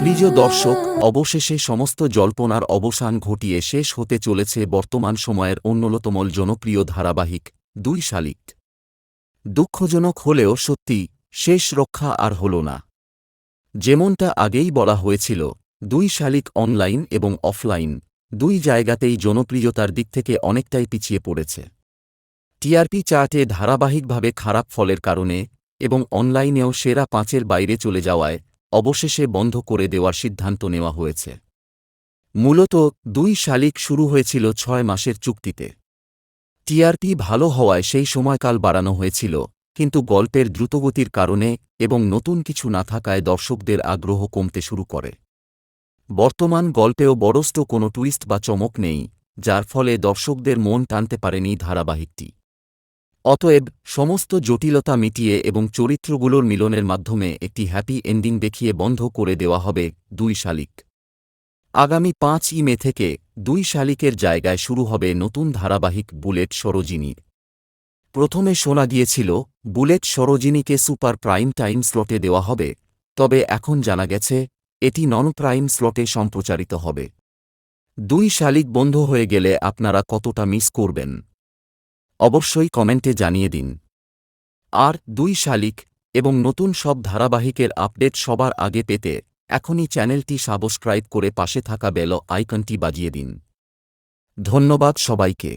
প্রিয় দর্শক, অবশেষে সমস্ত জল্পনার অবসান ঘটিয়ে শেষ হতে চলেছে বর্তমান সময়ের অন্যতম জনপ্রিয় ধারাবাহিক, দুই শালিক। দুঃখজনক হলেও সত্যি, শেষ রক্ষা আর হল না। যেমনটা আগেই বলা হয়েছিল, দুই শালিক অনলাইন এবং অফলাইন, দুই জায়গাতেই জনপ্রিয়তার দিক থেকে অনেকটাই পিছিয়ে পড়েছে। টিআরপি চার্টে ধারাবাহিকভাবে খারাপ ফলের কারণে এবং অনলাইনেও সেরা পাঁচের বাইরে চলে যাওয়ায় অবশেষে বন্ধ করে দেওয়ার সিদ্ধান্ত নেওয়া হয়েছে। মূলত দুই শালিক শুরু হয়েছিল ছয় মাসের চুক্তিতে। টিআরপি ভালো হওয়ায় সেই সময়কাল বাড়ানো হয়েছিল, কিন্তু গল্পের দ্রুতগতির কারণে এবং নতুন কিছু না থাকায় দর্শকদের আগ্রহ কমতে শুরু করে। বর্তমান গল্পেও বড়স্ত কোনো টুইস্ট বা চমক নেই, যার ফলে দর্শকদের মন টানতে পারেনি ধারাবাহিকটি। অতএব সমস্ত জটিলতা মিটিয়ে এবং চরিত্রগুলোর মিলনের মাধ্যমে একটি হ্যাপি এন্ডিং দেখিয়ে বন্ধ করে দেওয়া হবে দুই শালিক। আগামী পাঁচ ই মে থেকে দুই শালিকের জায়গায় শুরু হবে নতুন ধারাবাহিক বুলেট সরোজিনীর প্রথমে শোনা গিয়েছিল, বুলেট সরোজিনীকে সুপার প্রাইম টাইম স্লটে দেওয়া হবে, তবে এখন জানা গেছে, এটি নন প্রাইম স্লটে সম্প্রচারিত হবে। দুই শালিক বন্ধ হয়ে গেলে আপনারা কতটা মিস করবেন? অবশ্যই কমেন্টে জানিয়ে দিন। আর দুই শালিক এবং নতুন সব ধারাবাহিকের আপডেট সবার আগে পেতে এখনই চ্যানেলটি সাবস্ক্রাইব করে পাশে থাকা বেল আইকনটি বাজিয়ে দিন। ধন্যবাদ সবাইকে।